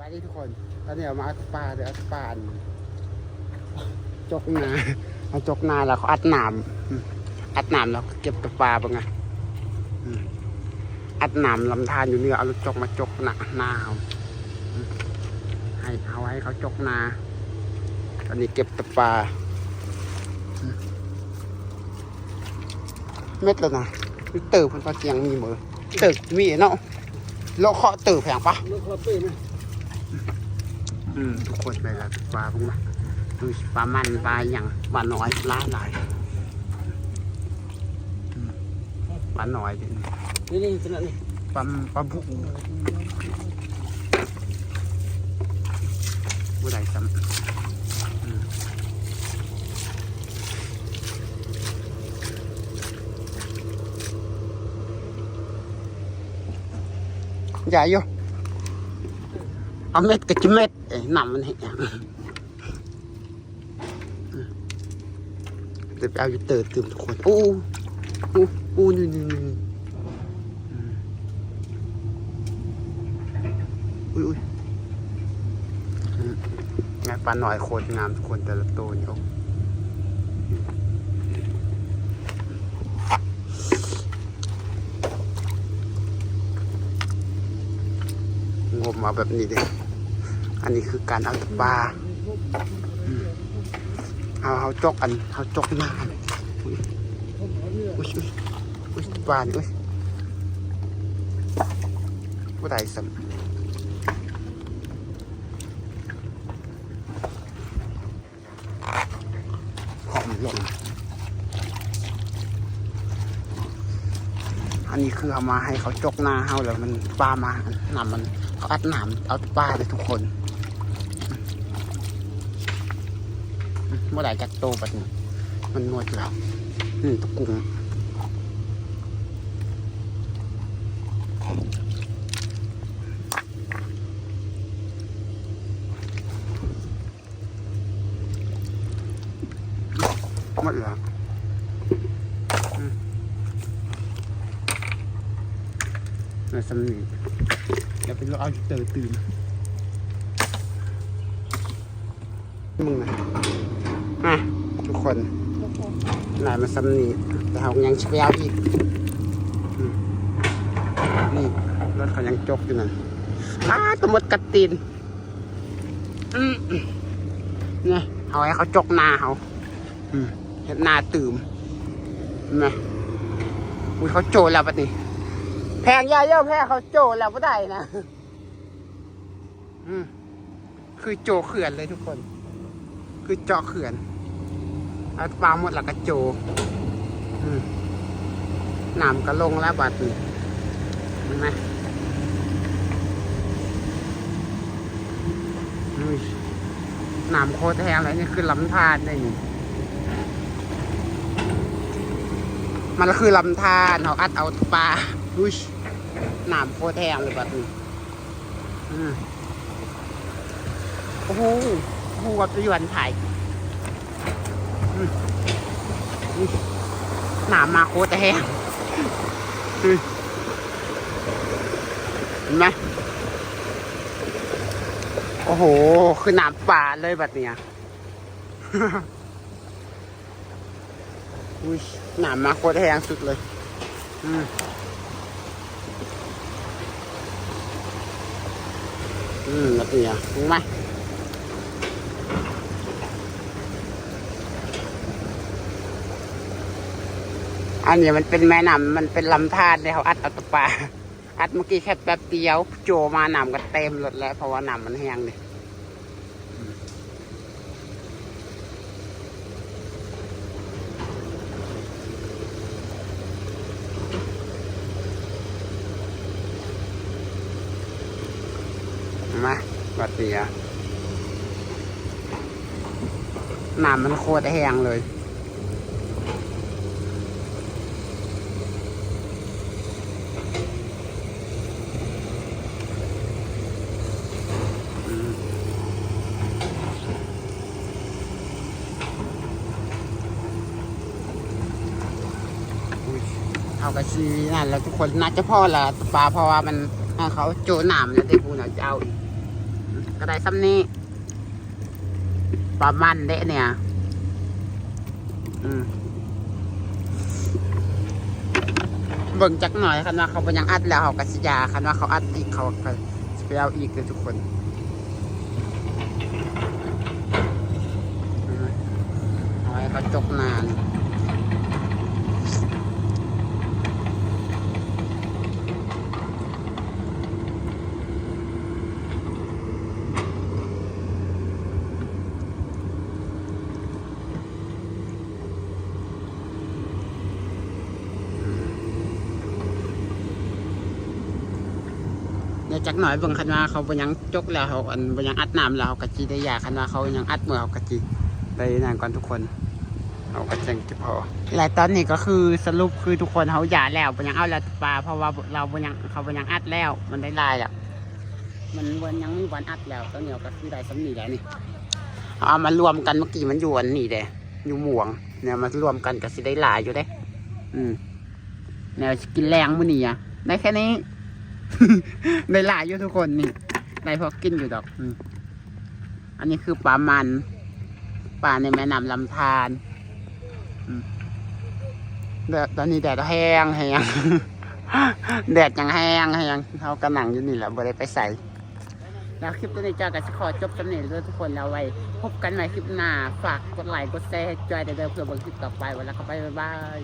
บายดีทุกคนตอนนี้เรามาอัดปลาเดี๋ยวอัดปลาจกนาเอาจกนาแล้วเขาอัดหนามอัดหนามแล้วเก็บตัวปลาบ้างไงอัดหนามลำธารอยู่เนี่ยเอาลูกจกมาจกนานาเอาให้เอาไว้เขาจกนา ตอนนี้เก็บตัวปลาเม็ดแล้วนะเติบเพันปลาเจียงมีเหมือเติบมีเนาะโลเคาะเติบแพงปะลูกคอปี้นะ อืมทุกคนไปแล้วปลาพวกมันดูสิปลามันปลาอย่างปลาน้อยปลาหลายอืมปลาน้อยเป็นนี่นี่สนะนี่ปลาปลาบุกผู้ใดซ้ำอืมใหญ่อยู่เอาเม็ดกับจิเม็ดเอ้ยห นำมันเห็นยังอืมเดี๋ยวไปเอาอยู่เติร์ดตื่มทุกคนอู้อู้อู้นี่นี่นี่อืมอุ้ยอุ้ยอืมงานปลาหน่อยโคตรงามทุกคนแต่ละตัวนี่โอ้งมมาแบบนี้เด้ อันนี้คือการเอาปลาเอาเอาจกอันเอาจกหน้าอันอุ้ยอุ้ยอุ้ยปลาอุ้ยผู้ใดสัมหอมลงอันนี้คือเอามาให้เขาจกหน้าเฮาแล้วมันปลามาหนำมันเขาอัดหนามเอาปลาเลยทุกคนอืม เมื่อไหร่จะโตแบบนี้มันนวดแล้วอืมตะกุงหมดแล้วในสำนีเดี๋ยวไปรอเอาเตอตื่นมึงนะ อะทุกคนหลายมาสำนีแต่เขายังเชียวอีกนี่รถเขายังจกอยู่นั่นอ้าตวหมดกัดตีนเนี่ยเอาให้เขาจกหน้าเขาเห็นหน้าตื่มนไหมอุ้ยเขาโจแล้วปะนี่แพงยาเยอะแพ้เขาโจแล้วไม่ได้นะคือโจเขื่อนเลยทุกคน คือเจาะเขื่อนเอาปลาหมดแล้วก็โจน้ำก็ลงแล้วบาดนี้เห็นไหมน้ำโคตรแห้งเลยนี่คือลำธารเลยนี่มันก็คือลำธารเขาอัดเอาปลาอุ้ยน้ำโคตรแห้งเลยแบบนี้อืมโอ้โห โอ้กับยวนถ่ายอืมอุ้ยน้ำมาโคตรแห้งเห็นไหมโอ้โห คือหน้ำป่าเลยแบบเนี้ยอุ้ยหนามมาโคตรแห้งสุดเลย อืมอืมแบบเนี้อะรู้ไหม อันนี้มันเป็นแม่น้ำมันเป็นลำธารเลยเขาอัดเอาตะปลาอัดเมื่อกี้แค่แป๊บเดียว โจมาน้ำก็เต็มหมดแล้วเพราะว่าน้ำมันแห้งเลยมาบัดเดียน้ำมันโคตรแห้งเลย เอากระชีนั่นแล้วทุกคนน่าจะพ่อละปลาเพราะว่ามันเขาโจหนามแล้วได้ปูน่ะจะเอาอีกก็ได้ซ้ำนี้ปลามันเด้เนี่ย อืมเบิ่งจักหน่อยคันว่าเขาเป็นยังอัดแล้วเขากสิยาคันว่าเขาอัดอีกเขาก็สิไปเอาอีกเลยทุกคนเอาให้เขาจกนาน ดี๋ยวจักหน่อยเบิ่งคันว่าเขาบ่ยังจกแล้วเขาอันบ่ยังอัดน้ำแล้วเขากะจีได้ยาคันว่าเขายังอัดเมื่อเขากะจีได้นั่นก่อนทุกคนเขากะจังจะพอและตอนนี้ก็คือสรุปคือทุกคนเขาหย่าแล้วบ่ยังเอาแล้วปลาเพราะว่าเราบ่ยังเขาบ่ยังอัดแล้ว มันได้ลายแล้วมันวันยังมีวันอัดแล้วตอนนี้ก็คือได้สำนีแล้วนี่เอามารวมกันเมื่อกี้มันอยู่อันนี้เด้อยู่หมวงเนี่ยมารวมกันก็สิได้หลายอยู่เด้ อืมแนวกินแรงมื้อนี้อะได้แค่นี้ ได้หลายอยู่ทุกคนนี่ได้พอกินอยู่ดอกอันนี้คือปลามันปลาในแม่น้ำลำธารอืมแดดตอนนี้แดดแห้งแห้งแดดยังแห้งแห้งเขากระหนังอยู่นี่แหละบ่ได้ไปใส่แล้วคลิปตัวนี้จ้าก็จะขอจบจำเนียด้วยทุกคนแล้วไว้พบกันใหม่คลิปหน้า ฝากกดไลค์กดแชร์ให้จอยเด้อเพื่อเบิ่งคลิปต่อไปวันละก็ไปบ๊ายบาย